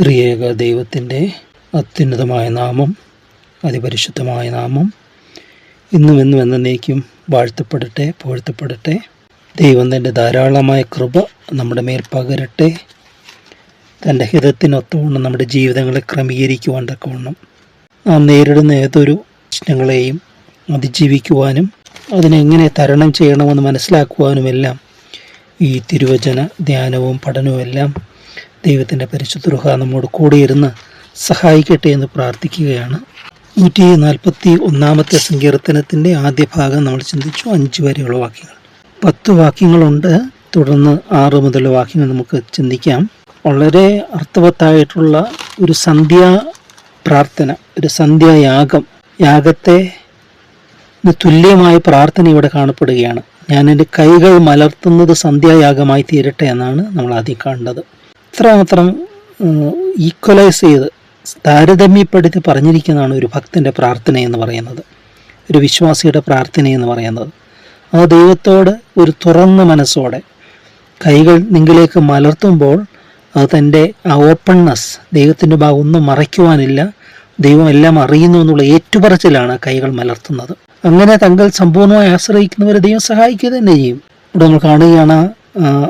ത്രിയേക ദൈവത്തിന്റെ അത്യുന്നതമായ നാമം അതിപരിശുദ്ധമായ നാമം. ഇന്നും എന്നും എന്നേക്കും വാഴ്ത്തപ്പെടട്ടെ പുകഴ്ത്തപ്പെടട്ടെ. ദൈവം തന്റെ ധാരാളമായ കൃപ നമ്മുടെ മേൽ പകരട്ടെ. തന്റെ ഹിതത്തിനൊത്തവണ്ണം നമ്മുടെ ജീവിതങ്ങളെ ക്രമീകരിക്കുവാൻ തക്കവണ്ണം നാം നേരിടുന്ന ഏതൊരു പ്രശ്നങ്ങളെയും അതിജീവിക്കുവാനും അതിനെങ്ങനെ തരണം ചെയ്യണമെന്ന് മനസ്സിലാക്കുവാനുമെല്ലാം ഈ തിരുവചന ധ്യാനവും പഠനവും എല്ലാം ദൈവത്തിന്റെ പരിശുദ്ധ റുഹ നമ്മോട് കൂടിയിരുന്ന് സഹായിക്കട്ടെ എന്ന് പ്രാർത്ഥിക്കുകയാണ്. നൂറ്റി നാൽപ്പത്തി ഒന്നാമത്തെ സങ്കീർത്തനത്തിന്റെ ആദ്യ ഭാഗം നമ്മൾ ചിന്തിച്ചു. അഞ്ച് വരെയുള്ള വാക്യങ്ങൾ. പത്ത് വാക്യങ്ങളുണ്ട്. തുടർന്ന് ആറ് മുതലുള്ള വാക്യങ്ങൾ നമുക്ക് ചിന്തിക്കാം. വളരെ അർത്ഥവത്തായിട്ടുള്ള ഒരു സന്ധ്യാ പ്രാർത്ഥന ഒരു സന്ധ്യായാഗം യാഗത്തെ തുല്യമായ പ്രാർത്ഥന ഇവിടെ കാണപ്പെടുകയാണ്. ഞാൻ എന്റെ കൈകൾ മലർത്തുന്നത് സന്ധ്യായാഗമായി തീരട്ടെ എന്നാണ് നമ്മൾ ആദ്യം കണ്ടത്. ഇത്രമാത്രം ഈക്വലൈസ് ചെയ്ത് താരതമ്യപ്പെടുത്തി പറഞ്ഞിരിക്കുന്നതാണ് ഒരു ഭക്തന്റെ പ്രാർത്ഥന എന്ന് പറയുന്നത്. ഒരു വിശ്വാസിയുടെ പ്രാർത്ഥന എന്ന് പറയുന്നത്. ആ ദൈവത്തോട് ഒരു തുറന്ന മനസ്സോടെ കൈകൾ നിങ്ങളിലേക്ക് മലർത്തുമ്പോൾ അത് തന്റെ ആ ഓപ്പൺനെസ് ദൈവത്തിന്റെ ഭാഗം ഒന്നും മറയ്ക്കുവാനില്ല. ദൈവം എല്ലാം അറിയുന്നു എന്നുള്ള ഏറ്റുപറച്ചിലാണ് കൈകൾ മലർത്തുന്നത്. അങ്ങനെ തങ്ങൾ സമ്പൂർണമായി ആശ്രയിക്കുന്നവരെ ദൈവം സഹായിക്കുക തന്നെ ചെയ്യും. ഇവിടെ നമ്മൾ കാണുകയാണ്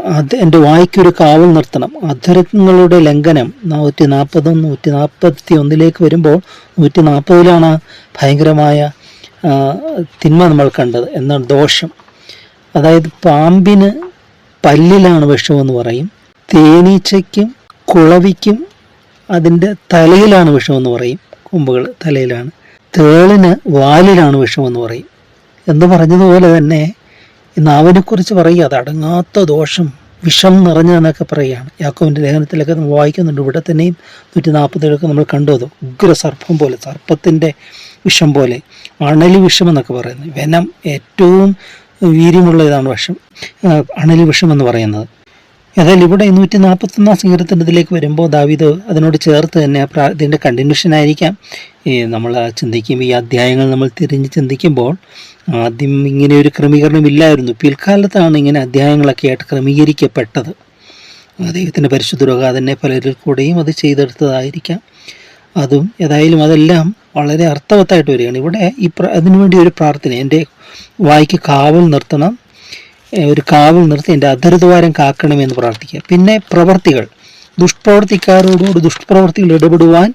അത് എന്റെ വായിക്കൊരു കാവൽ നിർത്തണം. അധരങ്ങളുടെ ലംഘനം നൂറ്റി നാൽപ്പതും നൂറ്റി നാൽപ്പത്തി ഒന്നിലേക്ക് വരുമ്പോൾ നൂറ്റി നാൽപ്പതിലാണ് ഭയങ്കരമായ തിന്മ നമ്മൾ കണ്ടത്. എന്നാൽ ദോഷം. അതായത് പാമ്പിന് പല്ലിലാണ് വിഷമെന്ന് പറയും. തേനീച്ചയ്ക്കും കുളവിക്കും അതിന്റെ തലയിലാണ് വിഷമെന്ന് പറയും. കൊമ്പുകൾ തലയിലാണ്. തേളിന് വാലിലാണ് വിഷമെന്ന് പറയും. എന്ന് പറഞ്ഞതുപോലെ തന്നെ ഈ നാവിനെക്കുറിച്ച് പറയുക. അത് അടങ്ങാത്ത ദോഷം വിഷം നിറഞ്ഞതെന്നൊക്കെ പറയുകയാണ്. യാക്കോവിന്റെ ലേഖനത്തിലൊക്കെ നമ്മൾ വായിക്കുന്നുണ്ട്. ഇവിടെ തന്നെയും നൂറ്റി നാൽപ്പത്തേഴൊക്കെ നമ്മൾ കണ്ടു. അത് ഉഗ്ര സർപ്പം പോലെ സർപ്പത്തിന്റെ വിഷം പോലെ അണലി വിഷം എന്നൊക്കെ പറയുന്നത്. വെനം ഏറ്റവും വീര്യമുള്ള ഇതാണ് വിഷം അണലി വിഷം എന്ന് പറയുന്നത്. ഏതായാലും ഇവിടെ നൂറ്റി നാൽപ്പത്തൊന്നാം സങ്കീർത്തനത്തിലേക്ക് വരുമ്പോൾ ദാവീദ് അതിനോട് ചേർത്ത് തന്നെ ഇതിന്റെ കണ്ടിന്യൂഷൻ ആയിരിക്കാം. ഈ നമ്മൾ ചിന്തിക്കും ഈ അധ്യായങ്ങൾ നമ്മൾ തിരിഞ്ഞ് ചിന്തിക്കുമ്പോൾ ആദ്യം ഇങ്ങനെ ഒരു ക്രമീകരണം ഇല്ലായിരുന്നു. പിൽക്കാലത്താണ് ഇങ്ങനെ അധ്യായങ്ങളൊക്കെ ആയിട്ട് ക്രമീകരിക്കപ്പെട്ടത്. ദൈവത്തിന്റെ പരിശുദ്ധ തന്നെ പലരിൽ കൂടെയും അത് ചെയ്തെടുത്തതായിരിക്കാം. അതും ഏതായാലും അതെല്ലാം വളരെ അർത്ഥവത്തായിട്ട് വരികയാണ്. ഇവിടെ ഈ അതിനുവേണ്ടി ഒരു പ്രാർത്ഥന എന്റെ വായിക്ക് കാവൽ നിർത്തണം ഒരു കാവൽ നിർത്തി എന്റെ അധരദ്വാരം കാക്കണമെന്ന് പ്രാർത്ഥിക്കുക. പിന്നെ പ്രവർത്തികൾ. ദുഷ്പ്രവർത്തിക്കാരോടുകൂടി ദുഷ്പ്രവർത്തികൾ ഇടപെടുവാൻ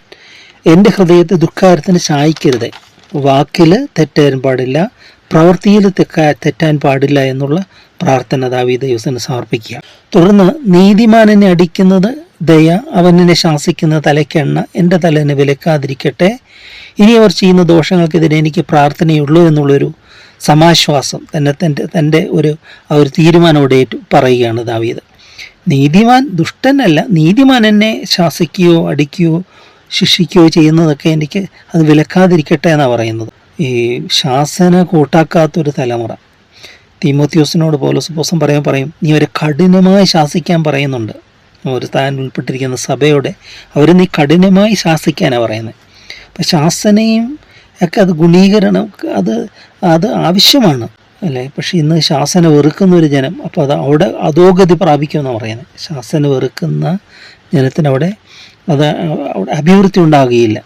എന്റെ ഹൃദയത്തെ ദുഃഖാരത്തിന് ചായ്ക്കരുത് വാക്കിൽ തെറ്റാൻ പാടില്ല പ്രവൃത്തിയിൽ തെക്കാ തെറ്റാൻ പാടില്ല എന്നുള്ള പ്രാർത്ഥന ദാവീദ് യൂസന് സമർപ്പിക്കുക. തുടർന്ന് നീതിമാൻ എന്നെ അടിക്കുന്നത് ദയ അവൻ എന്നെ ശാസിക്കുന്ന തലയ്ക്കെണ്ണ എന്റെ തലേനെ വിലക്കാതിരിക്കട്ടെ. ഇനി അവർ ചെയ്യുന്ന ദോഷങ്ങൾക്കെതിരെ എനിക്ക് പ്രാർത്ഥനയുള്ളൂ എന്നുള്ളൊരു സമാശ്വാസം തന്നെ തന്റെ തന്റെ ഒരു ആ ഒരു തീരുമാനമോടെ ഏറ്റു പറയുകയാണ് ദാവീദ്. നീതിമാൻ ദുഷ്ടനല്ല നീതിമാൻ എന്നെ ശാസിക്കുകയോ അടിക്കുകയോ ശിക്ഷിക്കുകയോ ചെയ്യുന്നതൊക്കെ എനിക്ക് അത് വിലക്കാതിരിക്കട്ടെ എന്നാണ് പറയുന്നത്. ഈ ശാസന കൂട്ടാക്കാത്തൊരു തലമുറ. തീമോത്യോസിനോട് പോലീസ് പോസം പറയാൻ പറയും നീ അവരെ കഠിനമായി ശാസിക്കാൻ പറയുന്നുണ്ട്. ഒരു താൻ ഉൾപ്പെട്ടിരിക്കുന്ന സഭയോടെ അവർ നീ കഠിനമായി ശാസിക്കാനാണ് പറയുന്നത്. അപ്പം ശാസനയും ഒക്കെ അത് ഗുണീകരണം അത് അത് ആവശ്യമാണ് അല്ലേ? പക്ഷെ ഇന്ന് ശാസന വെറുക്കുന്ന ഒരു ജനം അപ്പോൾ അത് അവിടെ അധോഗതി പ്രാപിക്കുമെന്നാണ് പറയുന്നത്. ശാസന വെറുക്കുന്ന ജനത്തിനവിടെ അത് അവിടെ അഭിവൃദ്ധി ഉണ്ടാകുകയില്ല.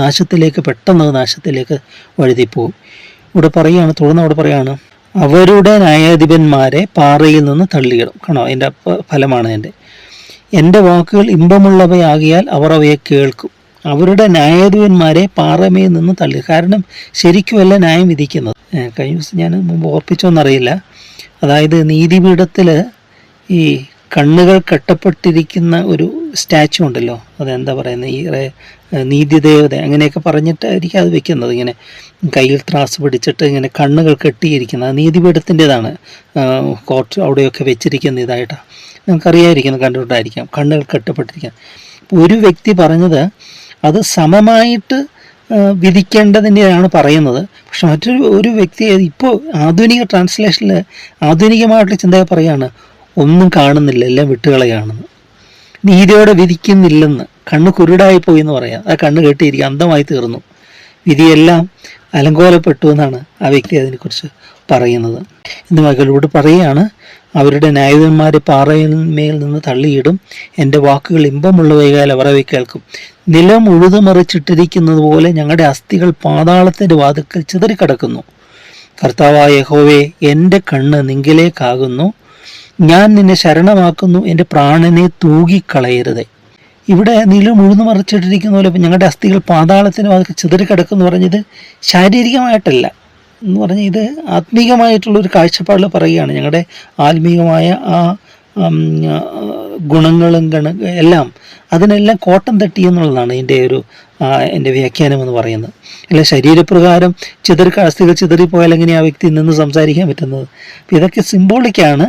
നാശത്തിലേക്ക് പെട്ടെന്ന് നാശത്തിലേക്ക് വഴുതിപ്പോവും ഇവിടെ പറയുകയാണ് തുടർന്ന് അവിടെ പറയുകയാണ് അവരുടെ ന്യായാധിപന്മാരെ പാറയിൽ നിന്ന് തള്ളിയിടും. കാണോ അതിന്റെ ഫലമാണ് എന്റെ എന്റെ വാക്കുകൾ ഇമ്പമുള്ളവയാകിയാൽ അവർ അവയെ കേൾക്കും. അവരുടെ ന്യായാധിപന്മാരെ പാറമയിൽ നിന്ന് തള്ളി കാരണം ശരിക്കുമല്ല ന്യായം വിധിക്കുന്നത്. കഴിഞ്ഞ ദിവസം ഞാൻ മുമ്പ് ഓർപ്പിച്ചോന്നറിയില്ല. അതായത് നീതിപീഠത്തിൽ ഈ കണ്ണുകൾ കെട്ടപ്പെട്ടിരിക്കുന്ന ഒരു സ്റ്റാച്ചു ഉണ്ടല്ലോ. അതെന്താ പറയുന്നത് ഈ നീതിദേവത അങ്ങനെയൊക്കെ പറഞ്ഞിട്ടായിരിക്കും അത് വെക്കുന്നത്. ഇങ്ങനെ കയ്യിൽ ത്രാസ് പിടിച്ചിട്ട് ഇങ്ങനെ കണ്ണുകൾ കെട്ടിയിരിക്കുന്നത് നീതിപീഠത്തിന്റെതാണ് കോർട്ട് അവിടെയൊക്കെ വെച്ചിരിക്കുന്ന ഇതായിട്ടാണ് നമുക്കറിയാതിരിക്കുന്നത് കണ്ടിട്ടായിരിക്കാം. കണ്ണുകൾ കെട്ടപ്പെട്ടിരിക്കാം ഒരു വ്യക്തി പറഞ്ഞത് അത് സമമായിട്ട് വിധിക്കേണ്ടതിന്റെയാണ് പറയുന്നത്. പക്ഷെ മറ്റൊരു ഒരു വ്യക്തി ഇപ്പോൾ ആധുനിക ട്രാൻസ്ലേഷനിൽ ആധുനികമായിട്ടുള്ള ചിന്ത പറയുകയാണ് ഒന്നും കാണുന്നില്ല എല്ലാം വിട്ടുകളയാണെന്ന്. നീതിയോടെ വിധിക്കുന്നില്ലെന്ന്. കണ്ണ് കുരുടായി പോയി എന്ന് പറയാം. ആ കണ്ണ് കെട്ടിയിരിക്കുക അന്ധമായി തീർന്നു. വിധിയെല്ലാം അലങ്കോലപ്പെട്ടു എന്നാണ് ആ വ്യക്തി അതിനെക്കുറിച്ച് പറയുന്നത്. ഇന്ന് മകളോട് പറയുകയാണ് അവരുടെ ന്യായവന്മാരെ പാറയിന്മേൽ നിന്ന് തള്ളിയിടും. എന്റെ വാക്കുകൾ ഇമ്പമുള്ളവയാൽ അവരവയെ കേൾക്കും. നിലം ഉഴുതുമറിച്ചിട്ടിരിക്കുന്നത് പോലെ ഞങ്ങളുടെ അസ്ഥികൾ പാതാളത്തിന്റെ വാതുക്കൽ ചിതറിക്കിടക്കുന്നു. കർത്താവായ യഹോവേ എന്റെ കണ്ണ് നിങ്കിലേക്കാകുന്നു. ഞാൻ നിന്നെ ശരണമാക്കുന്നു. എന്റെ പ്രാണനെ തൂകിക്കളയരുതേ. ഇവിടെ നിലം ഉഴുന്നു മറിച്ചിട്ടിരിക്കുന്ന പോലെ ഞങ്ങളുടെ അസ്ഥികൾ പാതാളത്തിന് വാതുക്കൽ ചിതറിക്കിടക്കുന്നു പറഞ്ഞത് ശാരീരികമായിട്ടല്ല. എന്ന് പറഞ്ഞാൽ ഇത് ആത്മീകമായിട്ടുള്ള ഒരു കാഴ്ചപ്പാടിൽ പറയുകയാണ്. ഞങ്ങളുടെ ആത്മീകമായ ആ ഗുണങ്ങളും ഗണ എല്ലാം അതിനെല്ലാം കോട്ടം തട്ടി എന്നുള്ളതാണ് എന്റെ ഒരു എന്റെ വ്യാഖ്യാനം എന്ന് പറയുന്നത്. അല്ലെ ശരീരപ്രകാരം ചിതറി അസ്ഥികൾ ചിതറിപ്പോയാൽ എങ്ങനെ ആ വ്യക്തി നിന്ന് സംസാരിക്കാൻ പറ്റുന്നത്? ഇതൊക്കെ സിംബോളിക്കാണ്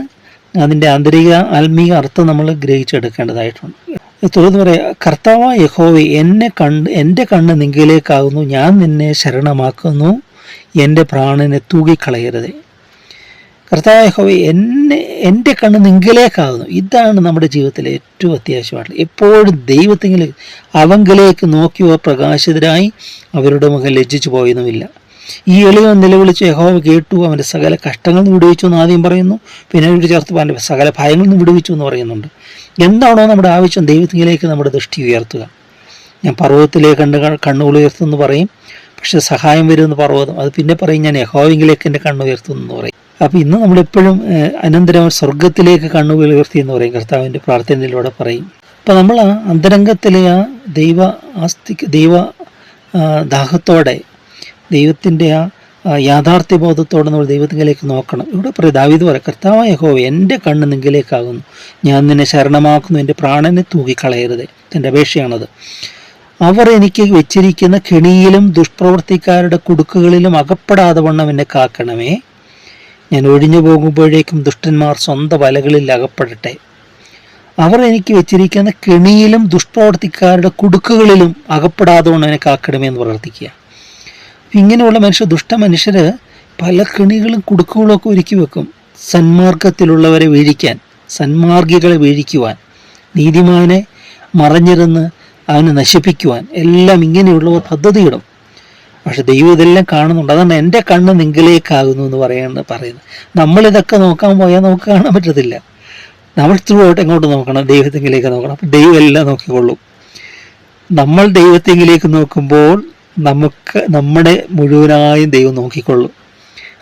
അതിന്റെ ആന്തരിക ആത്മീക അർത്ഥം നമ്മൾ ഗ്രഹിച്ചെടുക്കേണ്ടതായിട്ടുണ്ട്. തുടർന്ന് പറയാം കർത്താവ് യഹോവെ എന്നെ കണ്ട് എന്റെ കണ്ണ് നിങ്കിലേക്കാകുന്നു. ഞാൻ നിന്നെ ശരണമാക്കുന്നു. എന്റെ പ്രാണനെ തൂകിക്കളയരുതേ. കർത്താവ് യഹോവേ എന്നെ എന്റെ കണ്ണ് നിങ്കിലേക്കാകുന്നു ഇതാണ് നമ്മുടെ ജീവിതത്തിലെ ഏറ്റവും അത്യാവശ്യമായിട്ടുള്ളത് എപ്പോഴും ദൈവത്തെങ്കിലും അവങ്കിലേക്ക് നോക്കിയോ പ്രകാശിതരായി അവരുടെ മുഖം ലജ്ജിച്ചു പോയതുമില്ല ഈ എളിയവൻ നിലവിളിച്ച് യഹോവ കേട്ടു. അവന്റെ സകല കഷ്ടങ്ങൾ നിന്ന് വിടുവിച്ചു എന്ന് ആദ്യം പറയുന്നു. പിന്നെ ഒരു ചേർത്ത് അവന്റെ സകല ഭയങ്ങളിൽ നിന്ന് വിടുവിച്ചു എന്ന് പറയുന്നുണ്ട്. എന്താണോ നമ്മുടെ ആവശ്യം ദൈവത്തിലേക്ക് നമ്മുടെ ദൃഷ്ടി ഉയർത്തുക. ഞാൻ പർവതത്തിലേക്ക് കണ്ട് കണ്ണുകൾ ഉയർത്തുമെന്ന് പറയും. പക്ഷെ സഹായം വരുമെന്ന് പർവതം. അത് പിന്നെ പറയും ഞാൻ യഹോവിംഗിലേക്ക് എന്റെ കണ്ണു ഉയർത്തും എന്ന് പറയും. അപ്പോൾ ഇന്ന് നമ്മളെപ്പോഴും അനന്തരം സ്വർഗത്തിലേക്ക് കണ്ണു ഉയർത്തി എന്ന് പറയും. കർത്താവിന്റെ പ്രാർത്ഥനയിലൂടെ പറയും. അപ്പോൾ നമ്മൾ ആ അന്തരംഗത്തിലെ ആ ദൈവ ആസ്തി ദൈവ ദാഹത്തോടെ ദൈവത്തിന്റെ ആ യാഥാർത്ഥ്യബോധത്തോടെ നമ്മൾ ദൈവത്തിലേക്ക് നോക്കണം. ഇവിടെ പറയും ദാവീദ് പറയാം കർത്താവായ ഹോ എന്റെ കണ്ണ് നിങ്കിലേക്കാകുന്നു. ഞാൻ നിന്നെ ശരണമാക്കുന്നു എന്റെ പ്രാണനെ തൂക്കിക്കളയരുത് എന്റെ അപേക്ഷയാണത്. അവർ എനിക്ക് വെച്ചിരിക്കുന്ന കെണിയിലും ദുഷ്പ്രവർത്തിക്കാരുടെ കുടുക്കുകളിലും അകപ്പെടാതെ വണ്ണം എന്നെ കാക്കണമേ. ഞാൻ ഒഴിഞ്ഞു പോകുമ്പോഴേക്കും ദുഷ്ടന്മാർ സ്വന്തം വലകളിൽ അകപ്പെടട്ടെ. അവർ എനിക്ക് വെച്ചിരിക്കുന്ന കെണിയിലും ദുഷ്പ്രവർത്തിക്കാരുടെ കുടുക്കുകളിലും അകപ്പെടാതെ വണ്ണം എന്നെ കാക്കണമേ എന്ന് പ്രാർത്ഥിക്കുക. ഇങ്ങനെയുള്ള മനുഷ്യർ ദുഷ്ട മനുഷ്യര് പല കെണികളും കുടുക്കുകളും ഒക്കെ ഒരുക്കി വെക്കും. സന്മാർഗത്തിലുള്ളവരെ വീഴിക്കാൻ സന്മാർഗികളെ വീഴിക്കുവാൻ നീതിമാനെ മറഞ്ഞിരുന്ന് അവനെ നശിപ്പിക്കുവാൻ എല്ലാം ഇങ്ങനെയുള്ളവർ പദ്ധതിയിടും. പക്ഷെ ദൈവം ഇതെല്ലാം കാണുന്നുണ്ട്. അതാണ് എന്റെ കണ്ണ് നിങ്കിലേക്കാകുന്നു എന്ന് പറയുന്നത് പറയുന്നത്. നമ്മളിതൊക്കെ നോക്കാൻ പോയാൽ നമുക്ക് കാണാൻ പറ്റത്തില്ല. നമ്മൾ ത്രൂ ഔട്ട് എങ്ങോട്ട് നോക്കണം? ദൈവത്തെങ്കിലേക്ക് നോക്കണം. അപ്പം ദൈവം എല്ലാം നോക്കിക്കൊള്ളും. നമ്മൾ ദൈവത്തെങ്കിലേക്ക് നോക്കുമ്പോൾ നമുക്ക് നമ്മുടെ മുഴുവനായും ദൈവം നോക്കിക്കൊള്ളും.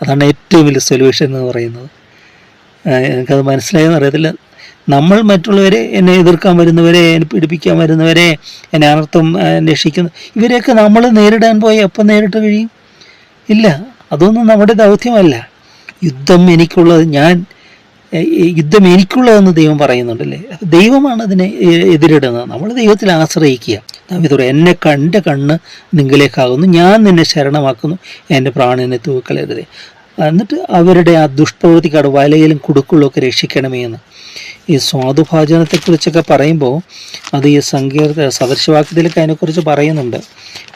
അതാണ് ഏറ്റവും വലിയ സൊല്യൂഷൻ എന്ന് പറയുന്നത്. എനിക്കത് മനസ്സിലായെന്ന് അറിയത്തില്ല. നമ്മൾ മറ്റുള്ളവരെ എന്നെ എതിർക്കാൻ വരുന്നവരെ എന്നെ പീഡിപ്പിക്കാൻ വരുന്നവരെ എന്നെ അനർത്ഥം ആഹ് അന്വേഷിക്കുന്ന ഇവരെയൊക്കെ നമ്മൾ നേരിടാൻ പോയി എപ്പം നേരിട്ട് കഴിയും? ഇല്ല അതൊന്നും നമ്മുടെ ദൗത്യമല്ല. യുദ്ധം എനിക്കുള്ളത് ഞാൻ യുദ്ധം എനിക്കുള്ളതെന്ന് ദൈവം പറയുന്നുണ്ടല്ലേ? ദൈവമാണ് അതിനെ എതിരിടുന്നത്. നമ്മൾ ദൈവത്തിൽ ആശ്രയിക്കുക. ദാവീദ് പറയും, എന്നെ കണ്ട കണ്ണ് നിങ്കിലേക്കാകുന്നു ഞാൻ നിന്നെ ശരണമാക്കുന്നു. എന്റെ പ്രാണനെ തൂക്കളരുതേ എന്നിട്ട് അവരുടെ ആ ദുഷ്പ്രവൃത്തിക്കാട് വലയിലും കുടുക്കുള്ളൊക്കെ രക്ഷിക്കണമേ എന്ന്. ഈ സ്വാദുഭാചനത്തെക്കുറിച്ചൊക്കെ പറയുമ്പോൾ അത് ഈ സങ്കീർത്ത സദൃശവാക്യത്തിലൊക്കെ അതിനെക്കുറിച്ച് പറയുന്നുണ്ട്.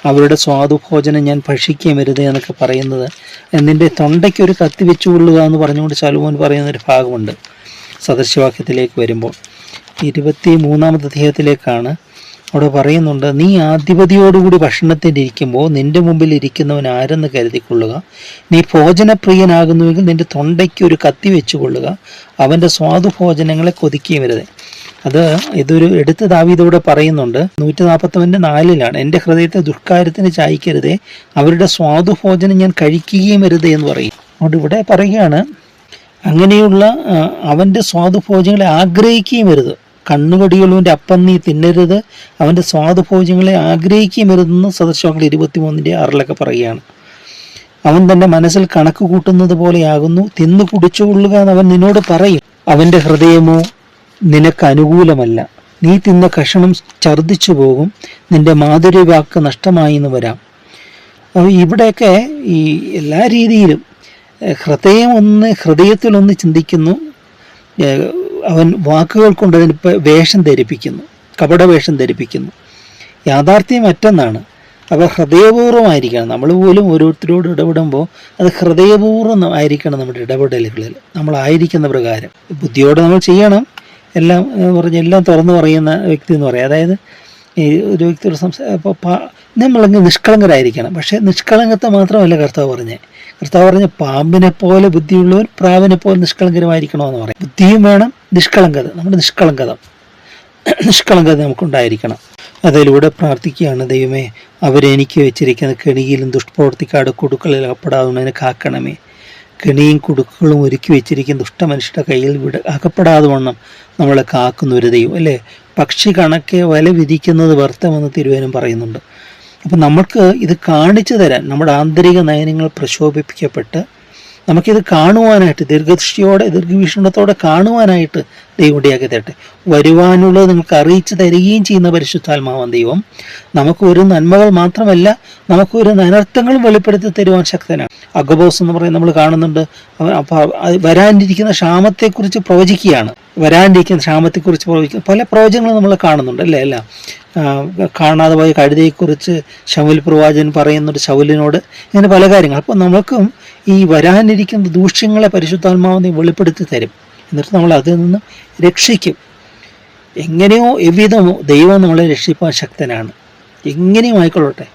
അവരുടെ സ്വാദുഭോജനം ഞാൻ ഭക്ഷിക്കുകയും വരുതേ എന്നൊക്കെ പറയുന്നത്. എന്നിന്റെ തൊണ്ടയ്ക്ക് ഒരു കത്തി വെച്ചു കൊള്ളുക എന്ന് പറഞ്ഞുകൊണ്ട് ശലോമോൻ പറയുന്നൊരു ഭാഗമുണ്ട് സദൃശവാക്യത്തിലേക്ക് വരുമ്പോൾ. ഇരുപത്തി മൂന്നാമത്തെ അധ്യായത്തിലേക്കാണ് അവിടെ പറയുന്നുണ്ട് നീ ആധിപതിയോടുകൂടി ഭക്ഷണത്തിനിരിക്കുമ്പോൾ നിന്റെ മുമ്പിൽ ഇരിക്കുന്നവൻ ആരെന്ന് കരുതിക്കൊള്ളുക. നീ ഭോജനപ്രിയനാകുന്നുവെങ്കിൽ നിന്റെ തൊണ്ടയ്ക്ക് ഒരു കത്തി വെച്ചു കൊള്ളുക അവന്റെ സ്വാദുഭോജനങ്ങളെ കൊതിക്കുകയും വരുത്. അത് ഇതൊരു എടുത്ത് ദാവീതോടെ പറയുന്നുണ്ട് നൂറ്റി നാൽപ്പത്തൊന്നിന്റെ നാലിലാണ്. എന്റെ ഹൃദയത്തെ ദുഷ്കാര്യത്തിന് ചായ്ക്കരുതേ. അവരുടെ സ്വാദുഭോജനം ഞാൻ കഴിക്കുകയും വരുതേ എന്ന് പറയും. അതുകൊണ്ട് ഇവിടെ പറയുകയാണ് അങ്ങനെയുള്ള അവന്റെ സ്വാദുഭോജനങ്ങളെ ആഗ്രഹിക്കുകയും വരുത്. കണ്ണുകടികളുവിന്റെ അപ്പം നീ തിന്നരുത്. അവന്റെ സ്വാദുഭോജ്യങ്ങളെ ആഗ്രഹിക്കുകയും വരുതെന്ന് സദസ്യങ്ങൾ ഇരുപത്തിമൂന്നിന്റെ ആറിലൊക്കെ പറയുകയാണ്. അവൻ തന്റെ മനസ്സിൽ കണക്ക് കൂട്ടുന്നത് പോലെയാകുന്നു. തിന്നു കുടിച്ചുകൊള്ളുക എന്ന് അവൻ നിന്നോട് പറയും അവന്റെ ഹൃദയമോ നിനക്ക് അനുകൂലമല്ല. നീ തിന്ന കഷണം ഛർദ്ദിച്ചു പോകും. നിന്റെ മാധുര്യവാക്ക് നഷ്ടമായി എന്ന് വരാം. അപ്പോൾ ഇവിടെയൊക്കെ ഈ എല്ലാ രീതിയിലും ഹൃദയം ഒന്ന് ഹൃദയത്തിലൊന്ന് ചിന്തിക്കുന്നു. ഏഹ്, അവൻ വാക്കുകൾ കൊണ്ട് അതിന് വേഷം ധരിപ്പിക്കുന്നു. കപടവേഷം ധരിപ്പിക്കുന്നു. യാഥാർത്ഥ്യം മറ്റൊന്നാണ്. അപ്പോൾ ഹൃദയപൂർവമായിരിക്കണം. നമ്മൾ പോലും ഓരോരുത്തരോട് ഇടപെടുമ്പോൾ അത് ഹൃദയപൂർവം ആയിരിക്കണം നമ്മുടെ ഇടപെടലുകളിൽ. നമ്മളായിരിക്കുന്ന പ്രകാരം. ബുദ്ധിയോടെ നമ്മൾ ചെയ്യണം. എല്ലാം പറഞ്ഞ് എല്ലാം തുറന്നു പറയുന്ന വ്യക്തി എന്ന് പറയാം. അതായത് ഈ ഒരു വ്യക്തിയോട് സംസാ ഇപ്പോൾ നമ്മളങ്ങ് നിഷ്കളങ്കരായിരിക്കണം. പക്ഷേ നിഷ്കളങ്കത്തെ മാത്രമല്ല കർത്താവ് പറഞ്ഞേ. കർത്താവ് പറഞ്ഞ പാമ്പിനെ പോലെ ബുദ്ധിയുള്ളവർ പ്രാവിനെ പോലെ നിഷ്കളങ്കരമായിരിക്കണമെന്ന് പറയും. ബുദ്ധിയും വേണം നിഷ്കളങ്കത. നമ്മുടെ നിഷ്കളങ്കത. നിഷ്കളങ്കത നമുക്കുണ്ടായിരിക്കണം. അതിലൂടെ പ്രാർത്ഥിക്കുകയാണ് ദൈവമേ അവരെനിക്ക് വെച്ചിരിക്കുന്ന കെണിയിലും ദുഷ്പ്രവർത്തിക്കാട് കൊടുക്കളിൽ അകപ്പെടാതെ കാക്കണമേ. കെണിയും കുടുക്കുകളും ഒരുക്കി വെച്ചിരിക്കുന്ന ദുഷ്ടമനുഷ്യരുടെ കയ്യിൽ വിട അകപ്പെടാതെ വണ്ണം നമ്മളെ കാക്കുന്ന ഒരു ദൈവം അല്ലേ? പക്ഷി കണക്കെ വല വിധിക്കുന്നത് വ്യർത്ഥമെന്ന് തിരുവനും പറയുന്നുണ്ട്. അപ്പം നമുക്ക് ഇത് കാണിച്ചു തരാൻ നമ്മുടെ ആന്തരിക നയനങ്ങൾ പ്രശോഭിപ്പിക്കപ്പെട്ട് നമുക്കിത് കാണുവാനായിട്ട് ദീർഘദൃഷ്ടിയോടെ ദീർഘവീക്ഷണത്തോടെ കാണുവാനായിട്ട് ദൈവം ഇടയാക്കി തരട്ടെ. വരുവാനുള്ളത് നിങ്ങൾക്ക് അറിയിച്ചു തരികയും ചെയ്യുന്ന പരിശുദ്ധാത്മാവൻ ദൈവം. നമുക്ക് ഒരു നന്മകൾ മാത്രമല്ല നമുക്ക് ഒരു അനർത്ഥങ്ങളും വെളിപ്പെടുത്തി തരുവാൻ ശക്തനാണ്. അഗബോസ് എന്ന് പറയുന്നത് നമ്മൾ കാണുന്നുണ്ട്. വരാനിരിക്കുന്ന ക്ഷാമത്തെക്കുറിച്ച് പ്രവചിക്കുകയാണ്. വരാനിരിക്കുന്ന ക്ഷാമത്തെക്കുറിച്ച് പ്രവചിക്കുന്ന പല പ്രവചനങ്ങളും നമ്മൾ കാണുന്നുണ്ട് അല്ലേ? അല്ല. കാണാതെ പോയ കഴുതയെക്കുറിച്ച് ശൗൽ പ്രവാചൻ പറയുന്നൊരു ശൗലിനോട് ഇങ്ങനെ പല കാര്യങ്ങൾ. അപ്പോൾ നമ്മൾക്കും ഈ വരാനിരിക്കുന്ന ദൂഷ്യങ്ങളെ പരിശുദ്ധാത്മാവിനെ വെളിപ്പെടുത്തി തരും. എന്നിട്ട് നമ്മൾ അതിൽ നിന്ന് രക്ഷിക്കും. എങ്ങനെയോ എവിധമോ ദൈവം നമ്മളെ രക്ഷിപ്പാൻ ശക്തനാണ്. എങ്ങനെയും ആയിക്കൊള്ളട്ടെ.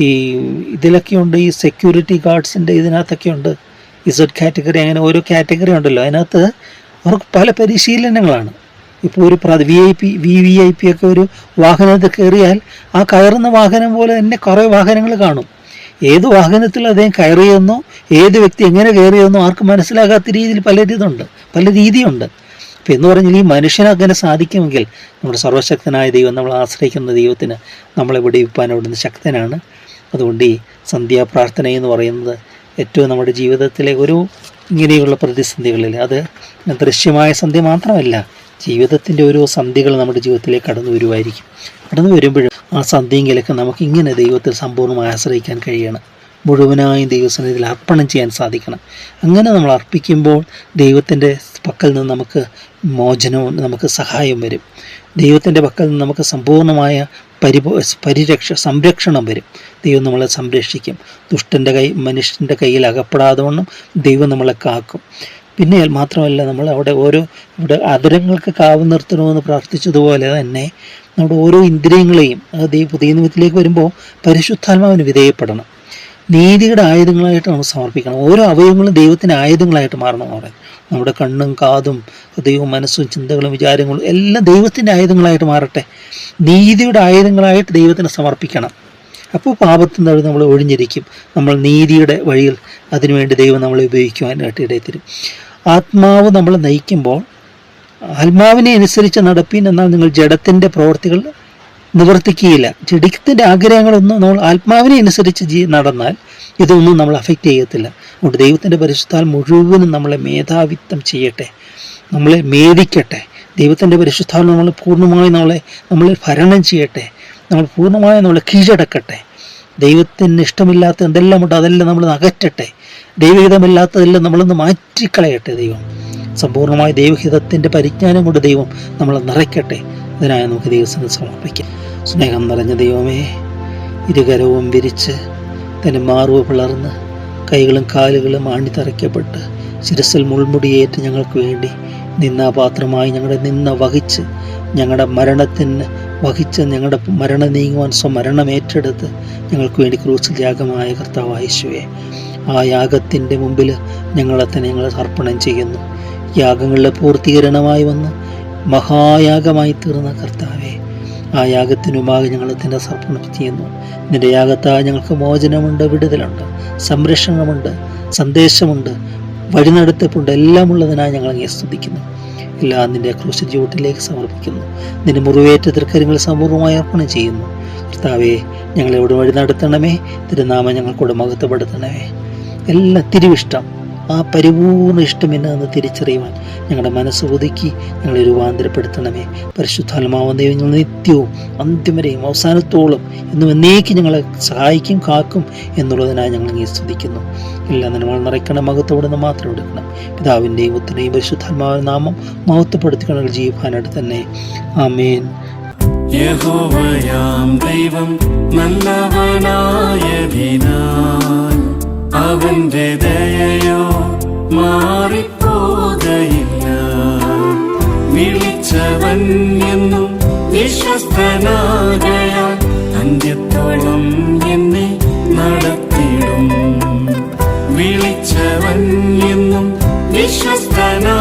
ഈ ഇതിലൊക്കെയുണ്ട് ഈ സെക്യൂരിറ്റി ഗാർഡ്സിന്റെ ഇതിനകത്തൊക്കെ ഉണ്ട് ഇസഡ് കാറ്റഗറി അങ്ങനെ ഓരോ കാറ്റഗറി ഉണ്ടല്ലോ. അതിനകത്ത് അവർക്ക് പല പരിശീലനങ്ങളാണ്. ഇപ്പോൾ ഒരു V I P V V I P ഒക്കെ ഒരു വാഹനത്തിൽ കയറിയാൽ ആ കയറുന്ന വാഹനം പോലെ തന്നെ കുറേ വാഹനങ്ങൾ കാണും. ഏത് വാഹനത്തിൽ അദ്ദേഹം കയറിയെന്നോ ഏത് വ്യക്തി എങ്ങനെ കയറിയെന്നോ ആർക്കും മനസ്സിലാകാത്ത രീതിയിൽ പല ഇതുണ്ട് പല രീതിയുണ്ട്. അപ്പം എന്ന് പറഞ്ഞാൽ ഈ മനുഷ്യന് അങ്ങനെ സാധിക്കുമെങ്കിൽ നമ്മുടെ സർവശക്തനായ ദൈവം നമ്മൾ ആശ്രയിക്കുന്ന ദൈവത്തിന് നമ്മളെ വിടിവിപ്പാൻ അവിടുന്ന് ശക്തനാണ്. അതുകൊണ്ട് ഈ സന്ധ്യാപ്രാർത്ഥന എന്ന് പറയുന്നത് ഏറ്റവും നമ്മുടെ ജീവിതത്തിലെ ഒരു ഇങ്ങനെയുള്ള പ്രതിസന്ധികളിൽ അത് ദൃശ്യമായ സന്ധ്യ മാത്രമല്ല ജീവിതത്തിന്റെ ഓരോ സന്ധികൾ നമ്മുടെ ജീവിതത്തിലേക്ക് കടന്നു വരുമായിരിക്കും. കടന്നു വരുമ്പോഴും ആ സന്ധിയെങ്കിലൊക്കെ നമുക്ക് ഇങ്ങനെ ദൈവത്തിൽ സമ്പൂർണമായി ആശ്രയിക്കാൻ കഴിയണം. മുഴുവനായും ദൈവസന്നിധിയിൽ അർപ്പണം ചെയ്യാൻ സാധിക്കണം. അങ്ങനെ നമ്മൾ അർപ്പിക്കുമ്പോൾ ദൈവത്തിന്റെ പക്കൽ നിന്ന് നമുക്ക് മോചനവും നമുക്ക് സഹായം വരും. ദൈവത്തിന്റെ പക്കൽ നിന്ന് നമുക്ക് സമ്പൂർണമായ പരിപോ പരിരക്ഷ സംരക്ഷണം വരും. ദൈവം നമ്മളെ സംരക്ഷിക്കും. ദുഷ്ടന്റെ കൈ മനുഷ്യന്റെ കയ്യിൽ അകപ്പെടാതെ വണ്ണം ദൈവം നമ്മളെ കാക്കും. പിന്നെ മാത്രമല്ല നമ്മൾ അവിടെ ഓരോ ഇവിടെ അതിരങ്ങൾക്ക് കാവ് നിർത്തണമെന്ന് പ്രാർത്ഥിച്ചതുപോലെ തന്നെ നമ്മുടെ ഓരോ ഇന്ദ്രിയങ്ങളെയും അത് ഈ പുതിയ നിമിത്തിലേക്ക് വരുമ്പോൾ പരിശുദ്ധാത്മാവിന് വിധേയപ്പെടണം. നീതിയുടെ ആയുധങ്ങളായിട്ട് നമ്മൾ സമർപ്പിക്കണം. ഓരോ അവയവങ്ങളും ദൈവത്തിന്റെ ആയുധങ്ങളായിട്ട് മാറണം എന്ന് നമ്മുടെ കണ്ണും കാതും ഹൃദയവും മനസ്സും ചിന്തകളും വിചാരങ്ങളും എല്ലാം ദൈവത്തിന്റെ ആയുധങ്ങളായിട്ട് മാറട്ടെ. നീതിയുടെ ആയുധങ്ങളായിട്ട് ദൈവത്തിന് സമർപ്പിക്കണം. അപ്പോൾ പാപത്തിൽ നിന്ന് നമ്മൾ ഒഴിഞ്ഞിരിക്കും. നമ്മൾ നീതിയുടെ വഴിയിൽ അതിനുവേണ്ടി ദൈവം നമ്മളെ ഉപയോഗിക്കുവാനായിട്ട് ഇടയത്തരും ആത്മാവ് നമ്മൾ നയിക്കുമ്പോൾ ആത്മാവിനെ അനുസരിച്ച് നടപ്പിൻ എന്നാൽ നിങ്ങൾ ജഡത്തിന്റെ പ്രവർത്തികൾ നിവർത്തിക്കുകയില്ല. ജഡിക്കത്തിന്റെ ആഗ്രഹങ്ങളൊന്നും നമ്മൾ ആത്മാവിനെ അനുസരിച്ച് ജീ നടന്നാൽ ഇതൊന്നും നമ്മൾ അഫക്റ്റ് ചെയ്യത്തില്ല. അതുകൊണ്ട് ദൈവത്തിന്റെ പരിശുദ്ധാൽ മുഴുവനും നമ്മളെ മേധാവിത്വം ചെയ്യട്ടെ. നമ്മളെ മേധിക്കട്ടെ ദൈവത്തിന്റെ പരിശുദ്ധാൽ നമ്മൾ പൂർണമായി നമ്മളെ നമ്മൾ ഭരണം ചെയ്യട്ടെ. നമ്മൾ പൂർണമായി നമ്മളെ കീഴടക്കട്ടെ. ദൈവത്തിന് ഇഷ്ടമില്ലാത്ത എന്തെല്ലാം ഉണ്ട് അതെല്ലാം നമ്മൾ അകറ്റട്ടെ. ദൈവഹിതമില്ലാത്തതെല്ലാം നമ്മളൊന്ന് മാറ്റിക്കളയട്ടെ ദൈവം. സമ്പൂർണമായ ദൈവഹിതത്തിന്റെ പരിജ്ഞാനം കൊണ്ട് ദൈവം നമ്മളെ നിറയ്ക്കട്ടെ. അതിനായി നമുക്ക് ദൈവത്തിന് സമർപ്പിക്കാം. സ്നേഹം നിറഞ്ഞ ദൈവമേ ഇരുകരവും വിരിച്ച് തന്നെ മാറുവ് പിളർന്ന് കൈകളും കാലുകളും ആണിത്തറയ്ക്കപ്പെട്ട് ശിരസിൽ മുൾമുടിയേറ്റ് ഞങ്ങൾക്ക് വേണ്ടി നിന്നാപാത്രമായി ഞങ്ങളുടെ നിന്ന വഹിച്ച് ഞങ്ങളുടെ മരണത്തിന് വഹിച്ച് ഞങ്ങളുടെ മരണം നീങ്ങുവാൻ സ്വമരണം ഏറ്റെടുത്ത് ഞങ്ങൾക്ക് വേണ്ടി ക്രൂസിൽ യാഗമായ കർത്താവായ യേശുവേ ആ യാഗത്തിന്റെ മുമ്പിൽ ഞങ്ങളെ തന്നെ ഞങ്ങൾ അർപ്പണം ചെയ്യുന്നു. യാഗങ്ങളുടെ പൂർത്തീകരണമായി വന്ന് മഹായാഗമായി തീർന്ന കർത്താവെ ആ യാഗത്തിനുമാകെ ഞങ്ങൾ തന്നെ സർപ്പണം ചെയ്യുന്നു. നിന്റെ യാഗത്താൽ ഞങ്ങൾക്ക് മോചനമുണ്ട് വിടുതലുണ്ട് സംരക്ഷണമുണ്ട് സന്ദേശമുണ്ട് വഴിനടത്തിപ്പുണ്ട് എല്ലാം ഉള്ളതിനായി ഞങ്ങൾ അങ്ങേ സ്തുതിക്കുന്നു എല്ലാം നിന്റെ ക്രൂശ ജീവിതത്തിലേക്ക് സമർപ്പിക്കുന്നു. നിന്റെ മുറിവേറ്റ തൃക്കരങ്ങൾ സമ്പൂർണമായി അർപ്പണം ചെയ്യുന്നു. കർത്താവെ ഞങ്ങളെ ഇവിടെ വഴി നടത്തണമേ? തിരുനാമം ഞങ്ങൾക്കൂടെ മഹത്വപ്പെടുത്തണമേ എല്ലാം തിരുവിഷ്ടം. ആ പരിപൂർണ ഇഷ്ടം എന്നാന്ന് തിരിച്ചറിയുവാൻ ഞങ്ങളുടെ മനസ്സ് ഒതുക്കി ഞങ്ങളെ രൂപാന്തരപ്പെടുത്തണമേ. പരിശുദ്ധാത്മാവൻ ദൈവം ഞങ്ങൾ നിത്യവും അന്ത്യം വരെയും അവസാനത്തോളം എന്നും എന്നേക്ക് ഞങ്ങളെ സഹായിക്കും കാക്കും എന്നുള്ളതിനായി ഞങ്ങൾ അങ്ങേ സ്തുതിക്കുന്നു. എല്ലാം നിറയ്ക്കണ നിറയ്ക്കണം നിന്ന് മാത്രം എടുക്കണം. പിതാവിന്റെയും പുത്രനെയും പരിശുദ്ധാത്മാവ് നാമം മഹത്വപ്പെടുത്തിക്കൊണ്ട് ജീവിക്കാനായിട്ട് തന്നെ. ആമേൻ. യഹോവയാം ദൈവം നല്ലവനായതിനാൽ അവന്റെ ദയയോ മാറിപ്പോകയില്ല. വിളിച്ചവൻ എന്നും വിശ്വസ്തനാകയാൽ അന്ത്യത്തോളം എന്നെ നടത്തിടും. വിളിച്ചവൻ എന്നും വിശ്വസ്തനാ